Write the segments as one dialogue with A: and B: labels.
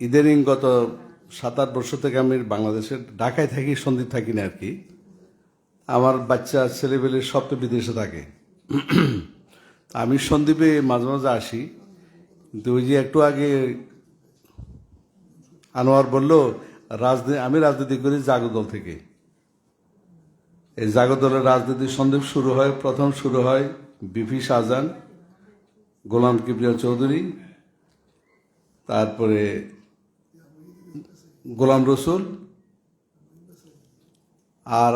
A: ইদানিং গত সাত আট বছর থেকে আমি বাংলাদেশে ঢাকায় থাকি সন্দীপ থাকি না আর কি। আমার বাচ্চা ছেলেবেলে সব তো বিদেশে থাকে। আমি সন্দীপে মাঝে মাঝে আসি, কিন্তু ওই যে একটু আগে আনোয়ার বলল, রাজনীতি আমি রাজনীতি করি জাগদল থেকে। এই জাগদলের রাজনীতি সন্দীপ শুরু হয়, প্রথম শুরু হয় বিপি শাহজাহান, গোলাম কিবরিয়া চৌধুরী, তারপরে গোলাম রসুল আর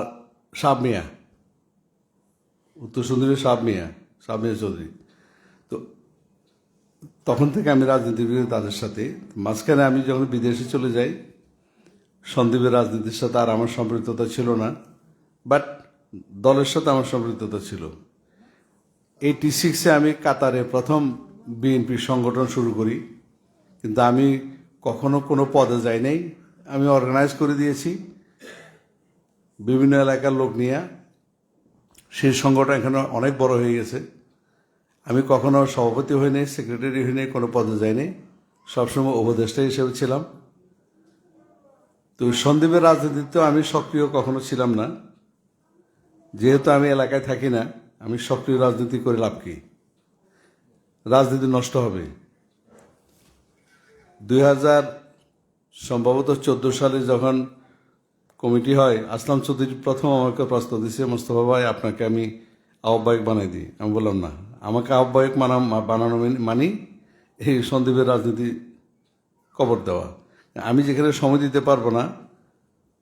A: সাব মিয়া। উত্তর সুন্দরী সাব মিয়া সাব মিয়া চৌধুরী। তো তখন থেকে আমি রাজনীতি করি তাদের সাথে। মাঝখানে আমি যখন বিদেশে চলে যাই, সন্দীপের রাজনীতির সাথে আর আমার সম্পৃক্ততা ছিল না বাট দলের সাথে আমার সম্পৃক্ততা ছিল। এইটি সিক্সে আমি কাতারে প্রথম বিএনপি সংগঠন শুরু করি। কিন্তু আমি কখনো কোনো পদে যাই নাই। আমি অর্গানাইজ করে দিয়েছি। বিভিন্ন এলাকার লোক নিয়ে। সেই সংগঠন এখানে অনেক বড় হয়ে গেছে। আমি কখনো সভাপতি হই নাই সেক্রেটারি হই নাই, কোনো পদে যাইনি সবসময় উপদেষ্টা হিসেবে ছিলাম। তো সন্দীপের রাজনীতিতেও আমি সক্রিয় কখনো ছিলাম না। যেহেতু আমি এলাকায় থাকি না, আমি সক্রিয় রাজনীতি করে লাভ কি? রাজনীতি নষ্ট হবে। দুই হাজার সম্ভবত চোদ্দ সালে যখন কমিটি হয়, আসলাম চৌধুরী প্রথম আমাকে প্রস্তাব দিয়েছে মোস্তফা ভাই, আপনাকে আমি আহ্বায়ক বানাই দিই। আমি বললাম, না, আমাকে আহ্বায়ক মানা বানানো মানি এই সন্দীপের রাজনীতি কবর দেওয়া। আমি যেখানে সময় দিতে পারব না,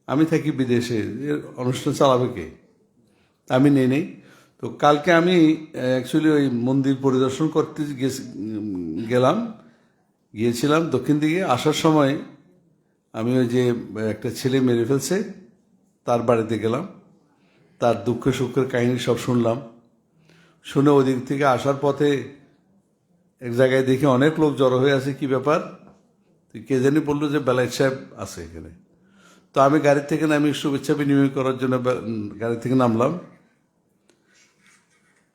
A: আমি থাকি বিদেশে অনুষ্ঠান চালাবে কে? আমি নেই নেই। তো কালকে আমি অ্যাকচুয়ালি ওই মন্দির পরিদর্শন করতে গেলাম। গিয়েছিলাম দক্ষিণ দিকে। আসার সময় আমি ওই যে একটা ছেলে মেরে ফেলছে, তার বাড়িতে গেলাম। তার দুঃখ সুখের কাহিনী সব শুনলাম। শুনে ওদিক থেকে আসার পথে এক জায়গায় দেখি অনেক লোক জড়ো হয়ে আছে, কি ব্যাপার? কে জানি বলল যে বেলায়েত সাহেব আছে এখানে। তো আমি গাড়ি থেকে নামি, শুভেচ্ছা বিনিময় করার জন্য গাড়ি থেকে নামলাম।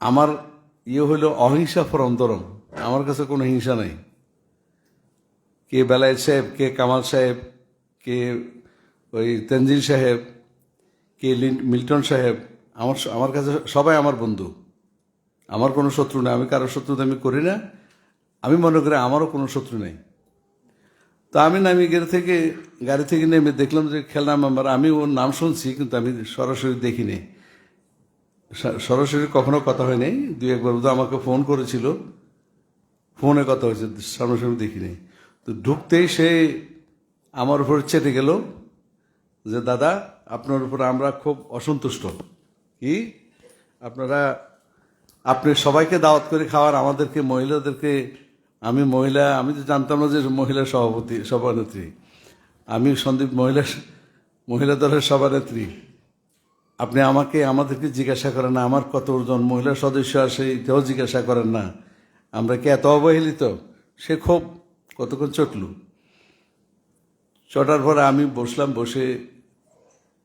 A: আমার ইয়ে হলো অহিংসা ফর অন্তরম আমার কাছে কোনো হিংসা নাই। কে বেলায়েত সাহেব, কে কামাল সাহেব, কে ওই তেনজিল সাহেব, কে মিল্টন সাহেব, আমার আমার কাছে সবাই আমার বন্ধু। আমার কোনো শত্রু নেই, আমি কারোর শত্রুতা আমি করি না। আমি মনে করি আমারও কোনো শত্রু নেই। তা আমি নামি গাড়ি থেকে গাড়ি থেকে নেমে দেখলাম যে খেলনা মেম্বার আমি ওর নাম শুনছি, কিন্তু আমি সরাসরি দেখিনি। সরাসরি কখনো কথা হয়নি। দুই একবার আমাকে ফোন করেছিল। ফোনে কথা হয়েছে, সামনাসামনি দেখিনি। তো ঢুকতেই সে আমার উপর চেটে গেল যে, দাদা, আপনার উপর আমরা খুব অসন্তুষ্ট। কি? আপনারা, আপনি সবাইকে দাওয়াত করে খাওয়ার আমাদেরকে, মহিলাদেরকে। আমি মহিলা, আমি তো জানতাম না যে মহিলা সভাপতি, সভানেত্রী। আমি সন্দীপ মহিলা মহিলা দলের সভানেত্রী। আপনি আমাকে, আমাদেরকে জিজ্ঞাসা করেন না, আমার কতজন মহিলা সদস্য আছে এটাও জিজ্ঞাসা করেন না। আমরা কি এত অবহেলিত? সে খুব কতক্ষণ চটলু? চটার পরে আমি বসলাম, বসে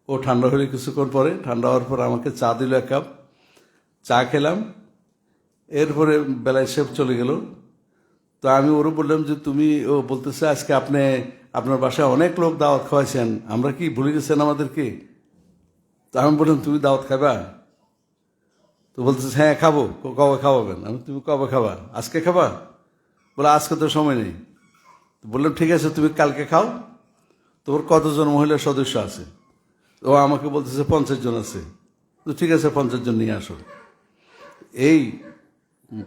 A: ও ঠান্ডা হলে কিছুক্ষণ পরে, ঠান্ডা হওয়ার পর আমাকে চা দিল এক কাপ, চা খেলাম। এরপরে বেলায় শেফ চলে গেল। তো আমি ওরও বললাম যে, তুমি ও বলতেছে আজকে আপনি, আপনার বাসায় অনেক লোক দাওয়াত খাওয়াইছেন, আমরা কি ভুলে গেছেন আমাদেরকে? তো আমি বললাম, তুমি দাওয়াত খাবা তো বলতেছে হ্যাঁ খাব কবে খাওয়াবেন? আমি তুমি কবে খাবা? আজকে খাবা? বলে, আজকে তো সময় নেই। বললাম, ঠিক আছে, তুমি কালকে খাও। তোমার কতজন মহিলা সদস্য আছে? ও আমাকে বলতেছে, পঞ্চাশ জন আছে। তো ঠিক আছে, পঞ্চাশ জন নিয়ে আসো। এই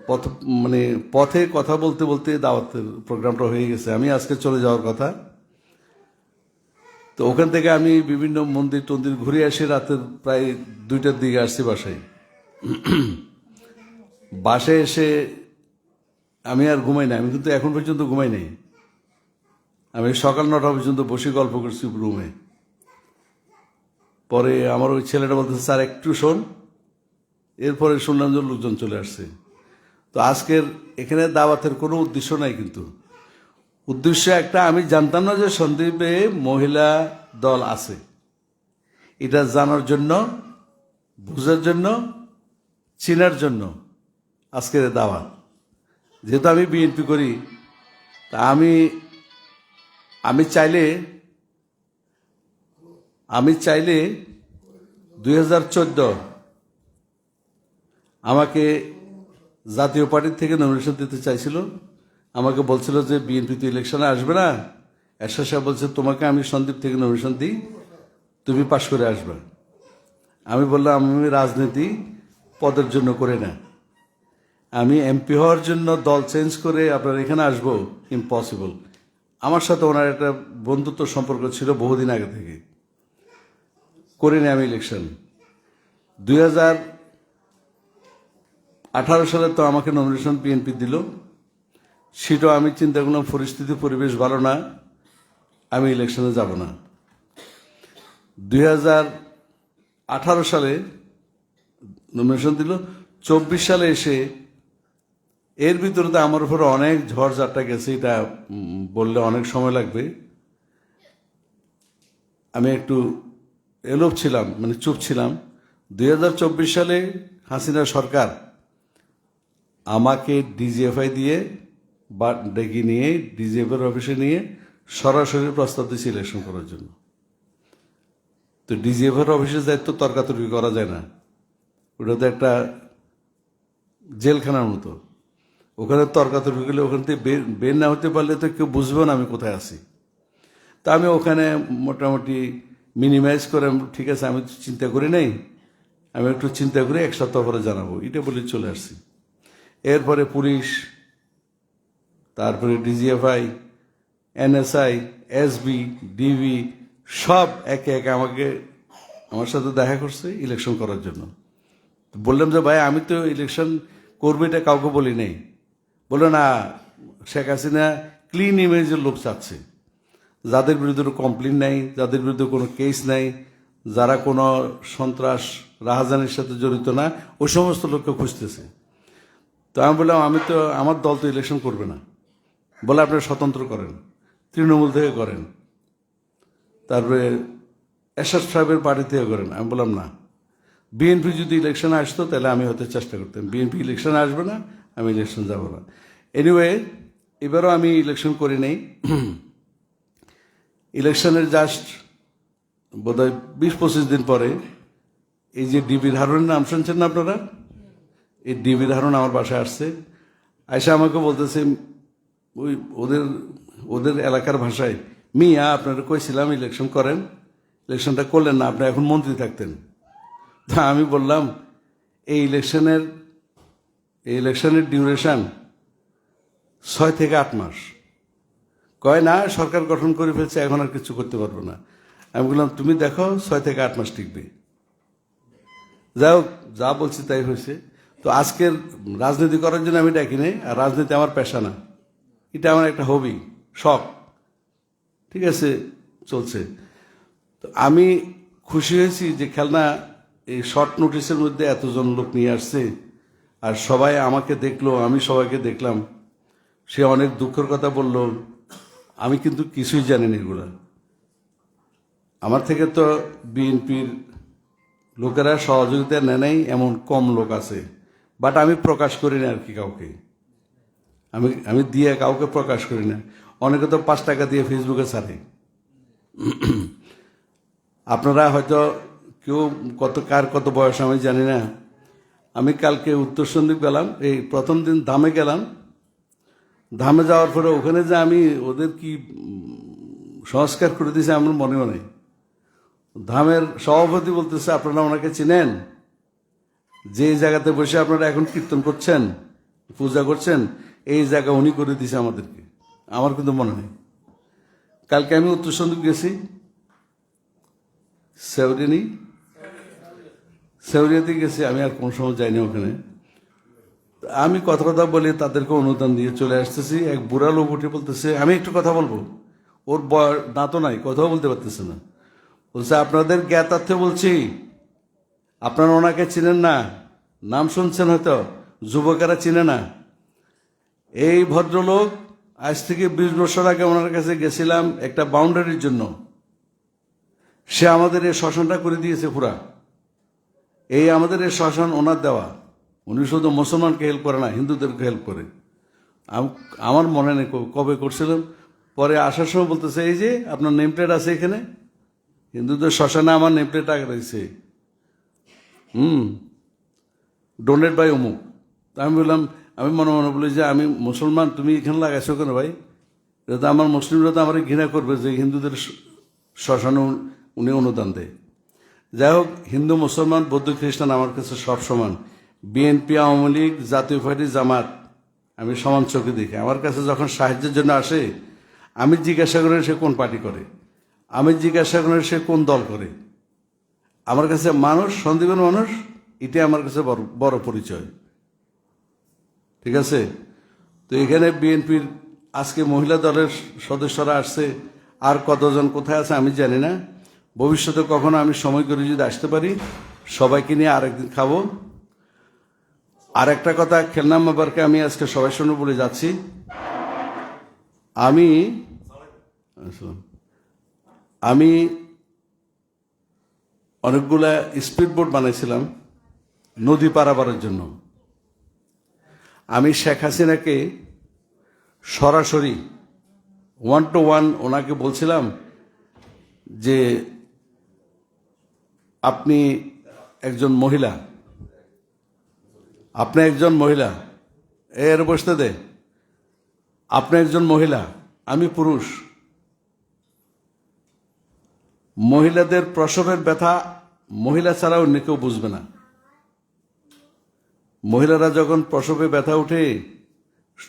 A: পথ মানে পথে কথা বলতে বলতে দাওয়াতের প্রোগ্রামটা হয়ে গেছে। আমি আজকে চলে যাওয়ার কথা। তো ওখান থেকে আমি বিভিন্ন মন্দির টন্দির ঘুরে আসি, রাতের প্রায় দুইটার দিকে আসছি বাসায়। বাসায় এসে আমি আর ঘুমাই না আমি কিন্তু এখন পর্যন্ত ঘুমাই নাই। আমি সকাল নটা পর্যন্ত বসে গল্প করছি রুমে পরে আমার ওই ছেলেটা বলতেছে, স্যার, একটু শোন। এরপরে শুনলাম যে লোকজন চলে আসছে। তো আজকের এখানে দাওয়াতের কোনো উদ্দেশ্য নাই কিন্তু। উদ্দেশ্য একটা, আমি জানতাম না যে সন্দীপে মহিলা দল আছে। এটা জানার জন্য, বোঝার জন্য, চেনার জন্য আজকের দাওয়াত। যেহেতু আমি বিএনপি করি, তা আমি আমি চাইলে আমি চাইলে দুই হাজার চোদ্দ আমাকে জাতীয় পার্টির থেকে নমিনেশন দিতে চাইছিল। আমাকে বলছিল যে বিএনপি তো ইলেকশনে আসবে না। এরশাদ সাহেব বলছে, তোমাকে আমি সন্দীপ থেকে নমিনেশন দিই, তুমি পাশ করে আসবে। আমি বললাম, আমি রাজনীতি পদের জন্য করে না। আমি এমপি হওয়ার জন্য দল চেঞ্জ করে আপনার এখানে আসব ইম্পসিবল আমার সাথে ওনার একটা বন্ধুত্ব সম্পর্ক ছিল বহুদিন আগে থেকে। করিনি আমি ইলেকশন দুই হাজার আঠারো সালে তো আমাকে নমিনেশন পিএনপি দিল। সেটাও আমি চিন্তা করলাম, পরিস্থিতি, পরিবেশ ভালো না, আমি ইলেকশনে যাব না। দুই হাজার আঠারো সালে নমিনেশন দিল, চব্বিশ সালে এসে এর ভিতরে তো আমার উপরে অনেক ঝড় ঝাপটা গেছে, এটা বললে অনেক সময় লাগবে। আমি একটু এলোপ ছিলাম মানে চুপ ছিলাম। দু হাজার চব্বিশ সালে হাসিনা সরকার আমাকে ডিজিএফআই দিয়ে বা ডেকে নিয়ে ডিজিএফের অফিসে নিয়ে সরাসরি প্রস্তাব দিয়েছে ইলেকশন করার জন্য। তো ডিজিএফের অফিসের দায়িত্ব তর্কাতর্কি করা যায় না। ওটা তো একটা জেলখানার মতো। ওখানে তর্কাতর্কি করলে ওখান থেকে বের বের না হতে পারলে তো কেউ বুঝবে না আমি কোথায় আছি। তা আমি ওখানে মোটামুটি মিনিমাইজ করে ঠিক আছে, আমি চিন্তা করি নাই। আমি একটু চিন্তা করে এক সপ্তাহ পরে জানাব। এটা বলে চলে আসছি। এরপরে পুলিশ, তারপরে ডিজিএফআই এনএসআই এসবি ডিবি সব একে একে আমাকে, আমার সাথে দেখা করছে ইলেকশন করার জন্য। বললাম যে, ভাই, আমি তো ইলেকশন করব এটা কাউকে বলি নাই। বলল না, শেখ হাসিনা ক্লিন ইমেজের লোক চাচ্ছে। যাদের বিরুদ্ধে কোনো কমপ্লেন নাই, যাদের বিরুদ্ধে কোনো কেস নাই, যারা কোনো সন্ত্রাস, রাহাজানের সাথে জড়িত না, ওই সমস্ত লোককে খুঁজতেছে। তো আমি বললাম, আমি তো, আমার দল তো ইলেকশন করবে না। বলে, আপনারা স্বতন্ত্র করেন, তৃণমূল থেকে করেন। তারপরে এরশাদ সাহেবের পার্টি থেকে করেন। আমি বললাম, না, বিএনপি যদি ইলেকশনে আসতো, তাহলে আমি হতে চেষ্টা করতাম। বিএনপি ইলেকশনে আসবে না আমি ইলেকশন যাব না। এনিওয়ে এবারও আমি ইলেকশন করি নাই। ইলেকশনের জাস্ট বোধহয় বিশ পঁচিশ দিন পরে এই যে ডিবি ধারণের নাম শুনছেন না আপনারা? এই ডিবি ধারণ আমার বাসায় আসছে। আয়সা আমাকে বলতেছে, ওই ওদের ওদের এলাকার ভাষায়, মিয়া, আপনারা কইছিলাম ইলেকশন করেন। ইলেকশনটা করলেন না, আপনি এখন মন্ত্রী থাকতেন। তা আমি বললাম, এই ইলেকশনের এই ইলেকশনের ডিউরেশন ছয় থেকে আট মাস। কয় না, সরকার গঠন করে ফেলছে, এখন আর কিছু করতে পারব না। আমি বললাম, তুমি দেখো, ছয় থেকে আট মাস টিকবে। যাই হোক, যা বলছি তাই হয়েছে। তো আজকের রাজনীতি করার জন্য আমি ডাকি নেই, আর রাজনীতি আমার পেশা না। এটা আমার একটা হবি শখ। ঠিক আছে, চলছে। তো আমি খুশি হয়েছি যে, খেলনা, এই শর্ট নোটিসের মধ্যে এতজন লোক নিয়ে আসছে। আর সবাই আমাকে দেখল, আমি সবাইকে দেখলাম। সে অনেক দুঃখের কথা বলল, আমি কিন্তু কিছুই জানি না এগুলা। আমার থেকে তো বিএনপির লোকেরা সহযোগিতা নেয় নাই, এমন কম লোক আছে। বাট আমি প্রকাশ করি না আর কি কাউকে। আমি আমি দিয়ে কাউকে প্রকাশ করি না। অনেকে তো পাঁচ টাকা দিয়ে ফেসবুকে ছাড়ে। আপনারা হয়তো কেউ কত, কার কত বয়স আমি জানি না। আমি কালকে উত্তর সন্দীপ গেলাম, এই প্রথম দিন ধামে গেলাম। ধামে যাওয়ার পরে ওখানে যে আমি ওদের কি সংস্কার করে দিয়েছে আমার মনে মনে ধামের সভাপতি বলতেছে, আপনারা ওনাকে চিনেন? যে জায়গাতে বসে আপনারা এখন কীর্তন করছেন, পূজা করছেন, এই জায়গা উনি করে দিয়েছে আমাদেরকে। আমার কিন্তু মনে নেই। কালকে আমি উত্তর সন্দীপ গেছি, সেউরিনি সেউরিয়াতে গেছি, আমি আর কোন সময় যাইনি ওখানে। আমি কথা কথা বলে তাদেরকে অনুদান দিয়ে চলে আসতেছি। এক বুড়া লোক উঠে বলতেছে, আমি একটু কথা বলব? ওর বয় দাঁতও নাই, কথাও বলতে পারতেছে না। বলছে, আপনাদের জ্ঞাতার্থে বলছি, আপনারা ওনাকে চিনেন না। নাম শুনছেন হয়তো, যুবকেরা চিনে না। এই ভদ্রলোক আজ থেকে বিশ বছর আগে ওনার কাছে গেছিলাম একটা বাউন্ডারির জন্য। সে আমাদের এই শ্মশানটা করে দিয়েছে পুরা। এই আমাদের এই শ্মশান ওনার দেওয়া। উনি শুধু মুসলমানকে হেল্প করে না, হিন্দুদেরকে হেল্প করে। আম- আমার মনে নেই কবে করছিলাম পরে আসার সময় বলতেছে, এই যে আপনার নেম প্লেট আছে এখানে। হিন্দুদের শ্মশানে আমার নেম প্লেট আগে রয়েছে। হুম। ডোনেট বাই অমুক তা আমি বললাম, আমি মনে মনে বলি যে, আমি মুসলমান, তুমি এখানে লাগাইছো কেন ভাই? এটা তো আমার মুসলিমরা তো আমার ঘৃণা করবে যে হিন্দুদের শ্মশানে উনি অনুদান দেয়। যাই হোক হিন্দু, মুসলমান, বৌদ্ধ, খ্রিস্টান আমার কাছে সব সমান। বিএনপি, আওয়ামী লীগ, জাতীয় পার্টি, জামাত, আমি সমান চোখে দেখি। আমার কাছে যখন সাহায্যের জন্য আসে, আমি জিজ্ঞাসা করি সে কোন পার্টি করে? আমি জিজ্ঞাসা করি সে কোন দল করে? আমার কাছে মানুষ সন্দীপের মানুষ, এটাই আমার কাছে বড় বড় পরিচয়। ঠিক আছে? তো এখানে বিএনপির আজকে মহিলা দলের সদস্যরা আসছে, আর কতজন কোথায় আছে আমি জানি না। ভবিষ্যতে কখনো আমি সময় করে যদি আসতে পারি, সবাইকে নিয়ে আরেকদিন খাব। আর একটা কথা, খেলনা ব্যাপারকে আমি আজকে সবাই শুনে বলে যাচ্ছি। আমি আমি অনেকগুলা স্পিড বোট বানাইছিলাম নদী পারাবারের জন্য। আমি শেখ হাসিনাকে সরাসরি ওয়ান টু ওয়ান ওনাকে বলছিলাম যে আপনি একজন মহিলা। আপনি একজন মহিলা। এর বসতে দে। আপনি একজন মহিলা, আমি পুরুষ। মহিলাদের প্রসবের ব্যথা মহিলা ছাড়া অন্য কেউ বুঝবে না। মহিলারা যখন প্রসবে ব্যথা উঠে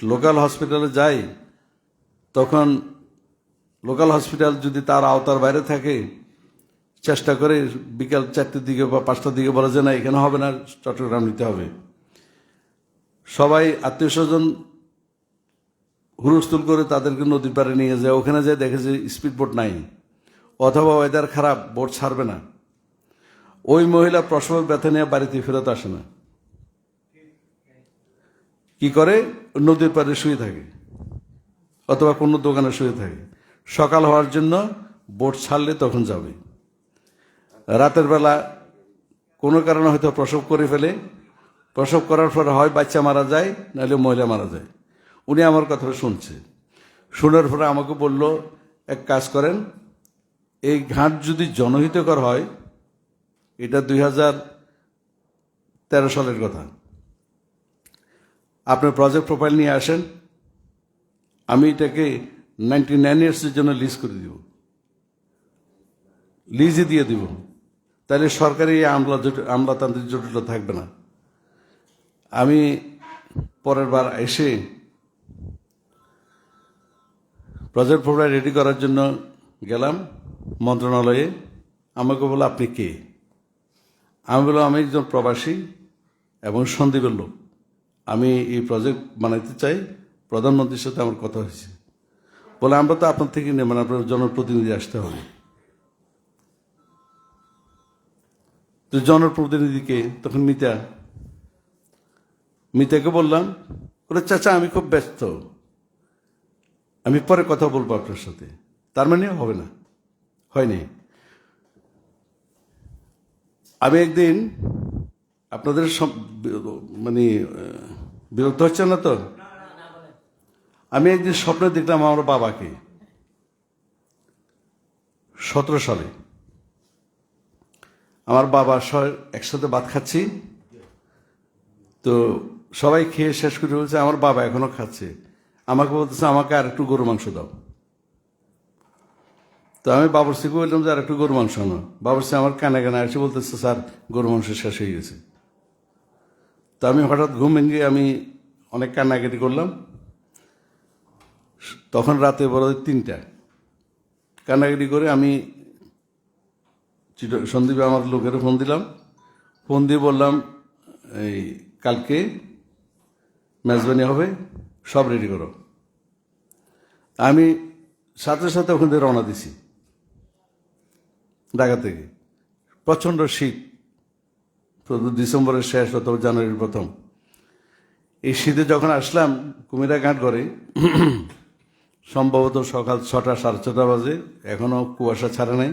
A: লোকাল হসপিটালে যায়, তখন লোকাল হসপিটাল যদি তার আওতার বাইরে থাকে চেষ্টা করে বিকাল চারটের দিকে বা পাঁচটার দিকে বলা যায় না, এখানে হবে না, চট্টগ্রাম নিতে হবে। সবাই আত্মীয় স্বজন হুলস্থুল করে তাদেরকে নদীর পাড়ে নিয়ে যায়। ওখানে যায় দেখে যে স্পিড বোট নাই, অথবা ওয়েদার খারাপ বোট ছাড়বে না। ওই মহিলা প্রসবের ব্যথা নিয়ে বাড়িতে ফেরত আসে না। কি করে? নদীর পাড়ে শুয়ে থাকে অথবা কোনো দোকানে শুয়ে থাকে। সকাল হওয়ার জন্য বোট ছাড়লে তখন যাবে। রাতের বেলা কোনো কারণে হয়তো প্রসব করে ফেলে। প্রসব করার পর হয় বাচ্চা মারা যায়, নাহলে মহিলা মারা যায়। উনি আমার কথা শুনছে। শোনার পরে আমাকে বলল, এক কাজ করেন, এই ঘাট যদি জনহিতকর হয়, এটা দুই হাজার তেরো সালের কথা। আপনার প্রজেক্ট প্রোফাইল নিয়ে আসেন, আমি এটাকে নাইনটি নাইন ইয়ার্সের জন্য লিজ করে দিব। লিজে দিয়ে দিব। তাহলে সরকারি আমলা আমলাতান্ত্রিক জটিলতা থাকবে না। আমি পরের বার এসে প্রজেক্ট প্রোফাইল রেডি করার জন্য গেলাম মন্ত্রণালয়ে। আমাকে বলো আপনি কে? আমি বললাম, আমি একজন প্রবাসী এবং সন্দীপের লোক। আমি এই প্রজেক্ট বানাইতে চাই। প্রধানমন্ত্রীর সাথে আমার কথা হয়েছে। বলে, আমরা তো আপনার থেকে নেবেন আপনার জনপ্রতিনিধি আসতে হবে। তো জনপ্রতিনিধিকে তখন মিতা, মিতাকে বললাম বলে চাচা, আমি খুব ব্যস্ত। আমি পরে কথা বলব আপনার সাথে। তার মানে হবে না। হয়নি। আমি একদিন আপনাদের মানে বিরক্ত হচ্ছে না তো? আমি একদিন স্বপ্নে দেখলাম আমার বাবাকে। সতেরো সালে। আমার বাবা সবাই একসাথে ভাত খাচ্ছি। তো সবাই খেয়ে শেষ করে বলছে, আমার বাবা এখনও খাচ্ছে। আমাকে বলতেছে, আমাকে আর একটু গরু মাংস দাও। তো আমি বাবরসিকে বললাম যে আর একটু গরু মাংস আনো। বাবরসি আমার কানে কানে এসে বলতেছে, স্যার গরু মাংস শেষ হয়ে গেছে। তো আমি হঠাৎ ঘুম ভেঙে আমি অনেক কান্নাকাটি করলাম। তখন রাতে বড় তিনটা। কান্নাকাটি করে আমি সন্দীপে আমার লোকের ফোন দিলাম। ফোন দিয়ে বললাম, এই, কালকে মেজবানি হবে, সব রেডি করো। আমি সাথে সাথে ওখান থেকে রওনা দিছি, ঢাকা থেকে। প্রচণ্ড শীত ডিসেম্বরের শেষ অথবা জানুয়ারির প্রথম। এই শীতে যখন আসলাম কুমিরা ঘাট করে সম্ভবত সকাল ছটা সাড়ে ছটা বাজে এখনও কুয়াশা ছাড়ে নাই।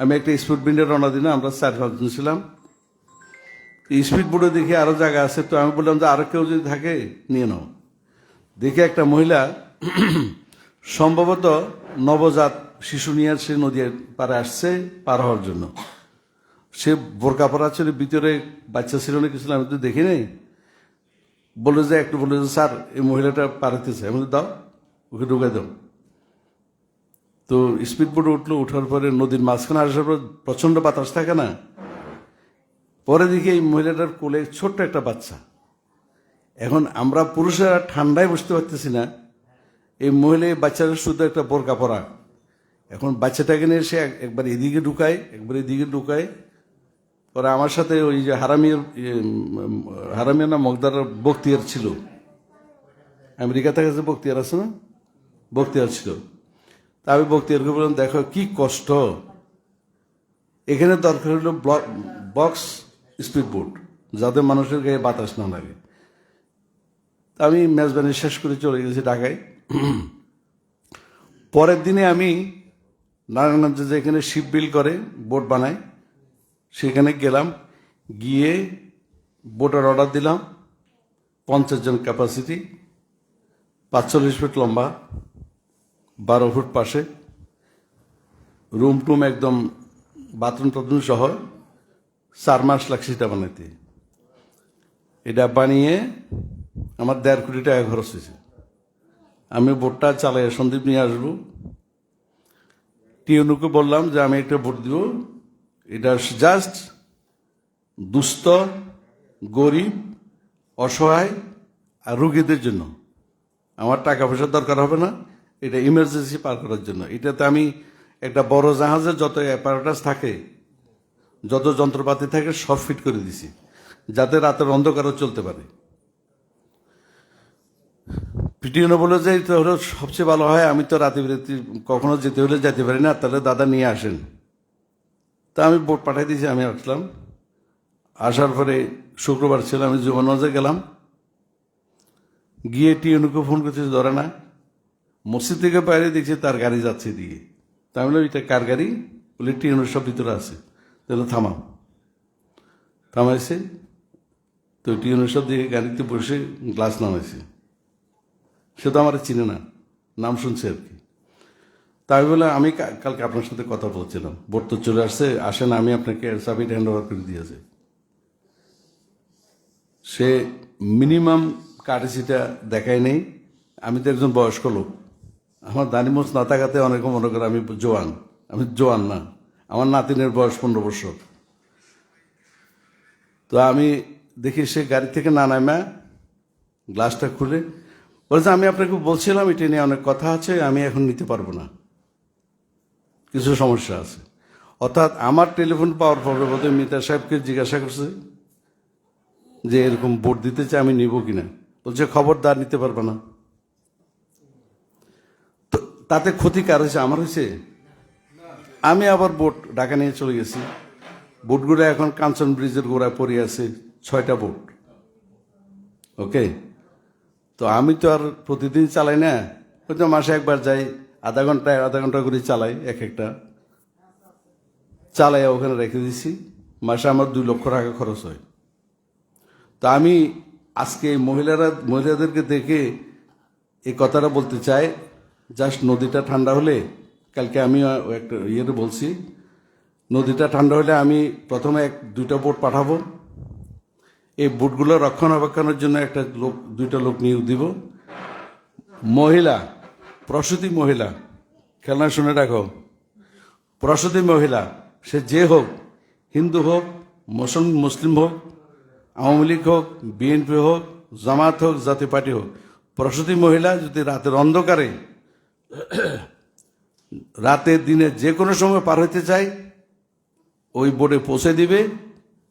A: আমি একটা স্পিড বিন্ডে রওনা দিলাম, আমরা চার পাঁচজন ছিলাম স্পিড বোর্ডে দেখি আরও জায়গা আছে, তো আমি বললাম যে আরও কেউ যদি থাকে, নিয়ে নাও। দেখে একটা মহিলা, সম্ভবত নবজাত শিশু নিয়ে সে নদীর পারে আসছে, পার হওয়ার জন্য। সে বোরকা পরা ছিল ভিতরে বাচ্চা ছিল না, কিছু আমি তো দেখি নাই। বলে যে, একটু বলে যে, স্যার, এই মহিলাটা পারাতেছে আমি দাও, ওকে ঢুকে দাও। তো স্পিড বোটে উঠল ওঠার পরে নদীর মাঝখানে আসার পর প্রচণ্ড বাতাস থাকে না? পরে দেখি এই মহিলাটার কোলে ছোট্ট একটা বাচ্চা। এখন আমরা পুরুষেরা ঠান্ডায় বসতে পারতেছি না। এই মহিলা বাচ্চাটা শুধু একটা বোরকা পরা। এখন বাচ্চাটাকে নিয়ে সে একবার এদিকে ঢুকায় একবার এদিকে ঢুকায়। পরে আমার সাথে ওই যে হারামিয়ার ইয়ে, হারামিয়া না মগদার বক্তিয়ার ছিল। আমেরিকা থেকে বক্তিয়ার আছে না? বক্তিয়ার ছিল। তা আমি বক্তিয়ারকে বললাম, দেখো কি কষ্ট। এখানে দরকার হলো বক্স স্পিড বোট যাতে মানুষের গায়ে বাতাস না লাগে। আমি মেজবানি শেষ করে চলে গেছি ঢাকায়। পরের দিনে আমি নারায়ণগঞ্জে যেখানে শিপ বিল করে বোট বানায়, সেখানে গেলাম, গিয়ে বোটের অর্ডার দিলাম, পঞ্চাশ জন ক্যাপাসিটি পাঁচচল্লিশ ফিট লম্বা। বারো ফুট পাশে। রুম টুম একদম বাথরুম টাথরুম সহ চার মাস লাগছে এটা বানাইতে। এটা বানিয়ে আমার দেড় কোটি টাকা খরচ হয়েছে। আমি বোটটা চালাই সন্দীপ নিয়ে আসব। টিউনুকে বললাম যে আমি একটা ভোট দিব। এটা জাস্ট দুস্থ, গরিব, অসহায় আর রুগীদের জন্য। আমার টাকা পয়সার দরকার হবে না। এটা ইমার্জেন্সি পার করার জন্য। এটাতে আমি একটা বড় জাহাজের যত অ্যাপারেটাস থাকে, যত যন্ত্রপাতি থাকে, সব ফিট করে দিছি, যাতে রাতের অন্ধকারও চলতে পারে। পিটিএনও বলে যে এটা হলো, সবচেয়ে ভালো হয়, আমি তো রাতে বিরাতে, কখনো যেতে হলে যেতে পারি না, তাহলে দাদা নিয়ে আসেন। তা আমি বোট পাঠাই দিয়েছি আমি আসলাম। আসার পরে শুক্রবার ছিল, আমি যুবনগঞ্জে গেলাম। গিয়ে টিএনকে ফোন করতে ধরে না। মসজিদ থেকে বাইরে দেখছি তার গাড়ি যাচ্ছে দিয়ে তা আমি বললাম এটা কার গাড়ি? বলে টিএনের সব ভিতরে আছে। তাহলে থামাও। থামাইছে। তো টিএনের সব দিকে গাড়িতে বসে গ্লাস নামাইছে। সে তো আমার চিনে না। নাম শুনছে আর কি। তাই বলে আমি কালকে আপনার সাথে কথা বলছিলাম। বোট তো চলে আসছে আসেন আমি আপনাকে সাবিট হ্যান্ড ওভার করে দিয়েছে। সে মিনিমাম কার্টিসিটা দেখায় নেই। আমি তো একজন বয়স্ক লোক। আমার দানিমোচ না থাকাতে অনেকে মনে করে আমি জোয়ান। আমি জোয়ান না। আমার নাতিনের বয়স পনেরো বছর। তো আমি দেখি সে গাড়ি থেকে না নামা, গ্লাসটা খুলে। বলছে আমি আপনাকে বলছিলাম, এটা নিয়ে অনেক কথা আছে, আমি এখন নিতে পারব না। কিছু সমস্যা আছে। অর্থাৎ আমার টেলিফোন পাওয়ার পরে বোধহয় মিতা সাহেবকে জিজ্ঞাসা করছে যে, এরকম ভোট দিতে চাই, আমি নিব কিনা? বলছে, খবরদার নিতে পারবে না। তাতে ক্ষতি কার হয়েছে, আমার হয়েছে? আমি আবার বোট ঢাকা নিয়ে চলে গেছি। বোটগুলো এখন কাঞ্চন ব্রিজের গোড়ায় পড়ে আছে, ছয়টা বোট। ওকে? তো আমি তো আর প্রতিদিন চালাই না। ওই হয়তো মাসে একবার যাই, আধা ঘন্টায় আধা ঘণ্টা করে চালাই, এক একটা। চালাই ওখানে রেখে দিছি। মাসে আমার দুই লক্ষ টাকা খরচ হয়। তো আমি আজকে মহিলারা মহিলাদেরকে দেখে এই কথাটা বলতে চাই জাস্ট নদীটা ঠান্ডা হলে, কালকে আমি একটা ইয়েতে বলছি, নদীটা ঠান্ডা হলে আমি প্রথমে এক, দুইটা বোট পাঠাবো। এই বোটগুলো রক্ষণাবেক্ষণের জন্য একটা লোক, দুইটা লোক নিয়োগ দিব। মহিলা, প্রসূতি মহিলা, খেলনা শুনে রাখো। প্রসূতি মহিলা, সে যে হোক, হিন্দু হোক, মুসলিম মুসলিম হোক, আওয়ামী লীগ হোক, বিএনপি হোক, জামাত হোক জাতীয় পার্টি হোক, প্রসূতি মহিলা যদি রাতের অন্ধকারে রাতে দিনে যে কোনো সময় পার হইতে চাই, ওই বোর্ডে পৌঁছে দিবে,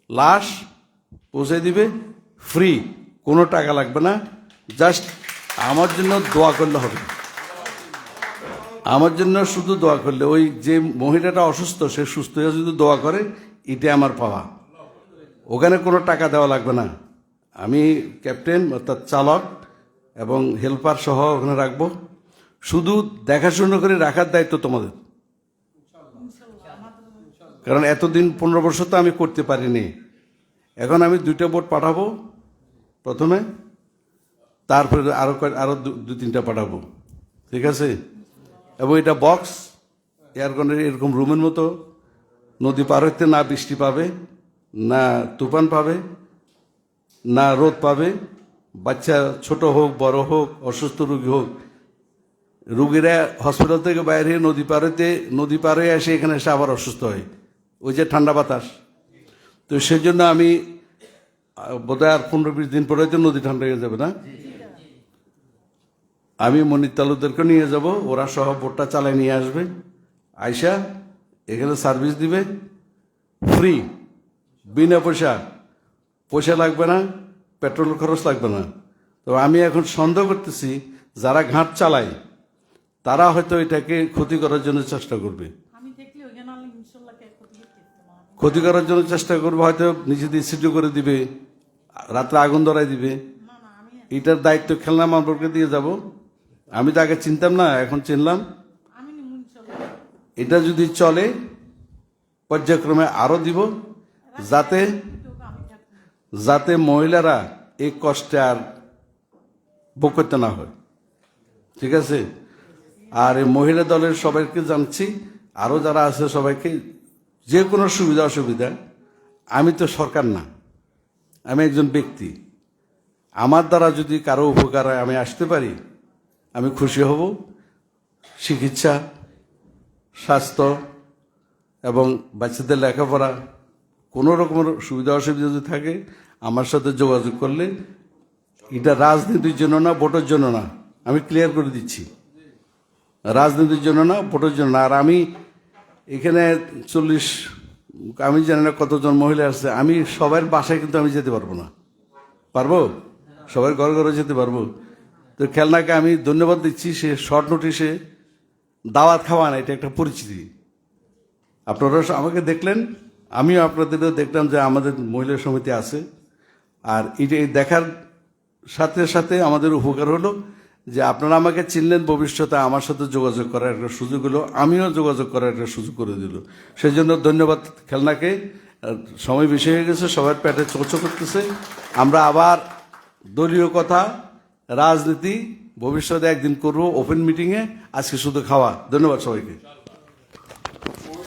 A: লাশ পৌঁছে দিবে ফ্রি কোনো টাকা লাগবে না জাস্ট আমার জন্য দোয়া করলে হবে। আমার জন্য শুধু দোয়া করলে, ওই যে মহিলাটা অসুস্থ, সে সুস্থ হয়ে যদি দোয়া করে এটা আমার পাওয়া। ওখানে কোনো টাকা দেওয়া লাগবে না। আমি ক্যাপ্টেন অর্থাৎ চালক এবং হেল্পার সহ ওখানে রাখব। শুধু দেখাশোনা করে রাখার দায়িত্ব তোমাদের। কারণ এতদিন পনেরো বছর তো আমি করতে পারিনি। এখন আমি দুইটা বোট পাঠাবো প্রথমে, তারপরে আরও কয়- আরও দু- তিনটা পাঠাবো। ঠিক আছে? এবং এটা বক্স, এয়ার কন্ডিশন এরকম রুমের মতো, নদী পার হইতে না বৃষ্টি পাবে, না তুফান পাবে, না রোদ পাবে। বাচ্চা ছোট হোক, বড় হোক, অসুস্থ রোগী হোক রুগীরা হসপিটাল থেকে বাইরে নদী পাড়েতে, নদী পাড়ে এসে এখানে এসে আবার অসুস্থ হয়। ওই যে ঠান্ডা বাতাস। তো সেই জন্য আমি, বোধহয় আর পনেরো বিশ দিন পরে হয়তো নদী ঠান্ডা হয়ে যাবে না? আমি মনির তালুদেরকে নিয়ে যাব, ওরা সহ বোটটা চালায় নিয়ে আসবে। আয়সা এখানে সার্ভিস দিবে। ফ্রি বিনা পয়সা। পয়সা লাগবে না পেট্রোল খরচ লাগবে না। তো আমি এখন সন্দেহ করতেছি, যারা ঘাট চালায় তারা হয়তো এটাকে ক্ষতি করার জন্য চেষ্টা করবে।
B: ক্ষতি
A: করার জন্য চেষ্টা করবে হয়তো নিজেদের সিটু করে দিবে রাত্রে আগুন ধরাই দিবে। এটার দায়িত্ব খেলনা মানবরকে দিয়ে যাব। আমি তো আগে চিনতাম না এখন চিনলাম। এটা যদি চলে পর্যায়ক্রমে আরও দিব যাতে যাতে মহিলারা এই কষ্টে আর ভোগ করতে না হয়। ঠিক আছে? আর মহিলা দলের সবাইকে জানছি আরও যারা আছে সবাইকে, যে কোনো সুবিধা অসুবিধা, আমি তো সরকার না, আমি একজন ব্যক্তি। আমার দ্বারা যদি কারও উপকার হয়, আমি আসতে পারি, আমি খুশি হব। চিকিৎসা, স্বাস্থ্য এবং বাচ্চাদের লেখাপড়া, কোনো রকমের সুবিধা অসুবিধা যদি থাকে, আমার সাথে যোগাযোগ করলে, এটা রাজনীতির জন্য না, ভোটের জন্য না, আমি ক্লিয়ার করে দিচ্ছি। রাজনীতির জন্য না, ভোটের জন্য না। আর আমি এখানে চল্লিশ, আমি জানি না কতজন মহিলা আসছে আমি সবার বাসায় কিন্তু আমি যেতে পারব না। পারব? সবার ঘরে ঘরে যেতে পারব। তো খেলনাকে আমি ধন্যবাদ দিচ্ছি, সে শর্ট নোটিশে দাওয়াত খাওয়া না, এটা একটা পরিচিতি। আপনারা আমাকে দেখলেন, আমিও আপনাদেরও দেখলাম যে আমাদের মহিলা সমিতি আছে। আর এটা দেখার সাথে সাথে আমাদের উপকার হলো যে আপনারা আমাকে চিনলেন ভবিষ্যতে আমার সাথে যোগাযোগ করার একটা সুযোগ হলো, আমিও যোগাযোগ করার একটা সুযোগ করে দিল। সেই জন্য ধন্যবাদ খেলনাকে। সময় বেশি হয়ে গেছে, সবার পেটে চোখচো করতেছে। আমরা আবার দলীয় কথা, রাজনীতি, ভবিষ্যতে একদিন করব ওপেন মিটিংয়ে আজকে শুধু খাওয়া। ধন্যবাদ সবাইকে।